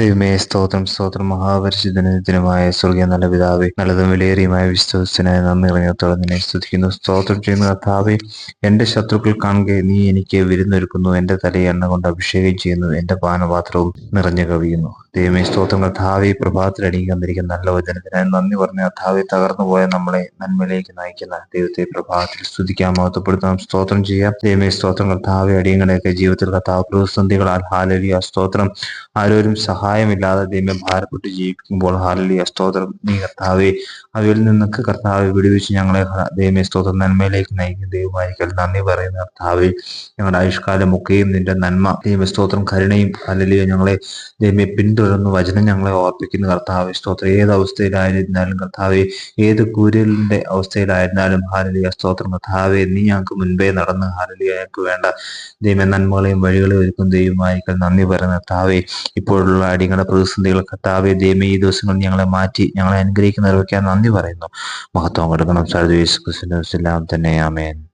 ദൈവമേ സ്തോത്രം സ്തോത്രം. മഹാപരിശുദ്ധനുദിനമായ സ്വർഗീയ നല്ല പിതാവേ നല്ലതും വിലയേറിയുമായ വിശ്വസനായ നന്ദി ഇറങ്ങിയത്തോടെ നിന്നെ സ്തുതിക്കുന്നു. സ്തോത്രം ചെയ്യുന്ന കർത്താവേ എന്റെ ശത്രുക്കൾ കാണുക നീ എനിക്ക് വിരുന്നൊരുക്കുന്നു. എന്റെ തലയെ എണ്ണ കൊണ്ട് അഭിഷേകം ചെയ്യുന്നു. എന്റെ പാനപാത്രവും നിറഞ്ഞു കവിയുന്നു. ദൈവമേ സ്തോത്രം. കർത്താവെ പ്രഭാതത്തിൽ അടിക്കാൻ വന്നിരിക്കുന്ന നല്ല വചനത്തിനായി നന്ദി പറഞ്ഞ കർത്താവെ തകർന്നു പോയ നമ്മളെ നന്മയിലേക്ക് നയിക്കുന്ന ദൈവത്തെ പ്രഭാതത്തിൽ സ്തുതിക്കാൻ മഹത്വപ്പെടുത്താം സ്തോത്രം ചെയ്യാം. ദൈവമേ സ്തോത്രം. കർത്താവെ അടിയങ്ങളുടെയൊക്കെ ജീവിതത്തിൽ കഥാവ് പ്രതിസന്ധികളാൽ ഹാലലിയ. സ്തോത്രം. ആരോരും സഹായമില്ലാതെ ദൈവം ഭാരപ്പെട്ട് ജീവിക്കുമ്പോൾ ഹാലലിയ. സ്തോത്രം. നീ കർത്താവെ അവയിൽ നിന്നൊക്കെ കർത്താവ് വിടുവിച്ച് ഞങ്ങളെ ദൈവമേ സ്തോത്രം. നന്മയിലേക്ക് നയിക്കുന്ന ദൈവമായിരിക്കൽ നന്ദി പറയുന്ന കർത്താവെ. ഞങ്ങളുടെ ആയുഷ്കാലം ഒക്കെയും നിന്റെ നന്മ. ദൈവ സ്തോത്രം. കരുണയും ഹാലലിയ. ഞങ്ങളെ ദൈവമേ പിന്തു പിന്തുടർന്ന് വചനം ഞങ്ങളെ ഓർപ്പിക്കുന്ന. കർത്താവ് സ്തോത്രം. ഏത് അവസ്ഥയിലായിരുന്നാലും കർത്താവെ ഏത് കൂരലിന്റെ അവസ്ഥയിലായിരുന്നാലും ഹാരലിയ സ്തോത്രം. കർത്താവെ നീ ഞങ്ങൾക്ക് മുൻപേ നടന്ന് ഹാരലിയ ഞങ്ങൾക്ക് വേണ്ട ദൈവം നന്മകളെയും വഴികളെയും ഒരുക്കും. ദൈവമായിരിക്കൽ നന്ദി പറയുന്ന. കർത്താവെ ഇപ്പോഴുള്ള അടിങ്ങളുടെ പ്രതിസന്ധികൾ കർത്താവെ ദൈവം ഈ ദിവസങ്ങളിൽ ഞങ്ങളെ മാറ്റി ഞങ്ങളെ അനുഗ്രഹിക്കുന്നവർക്കാൻ നന്ദി പറയുന്നു. മഹത്വം കൊടുക്കണം. സർവീസ് ക്രിസ്തുവിന്റെ തന്നെ. ആമേൻ.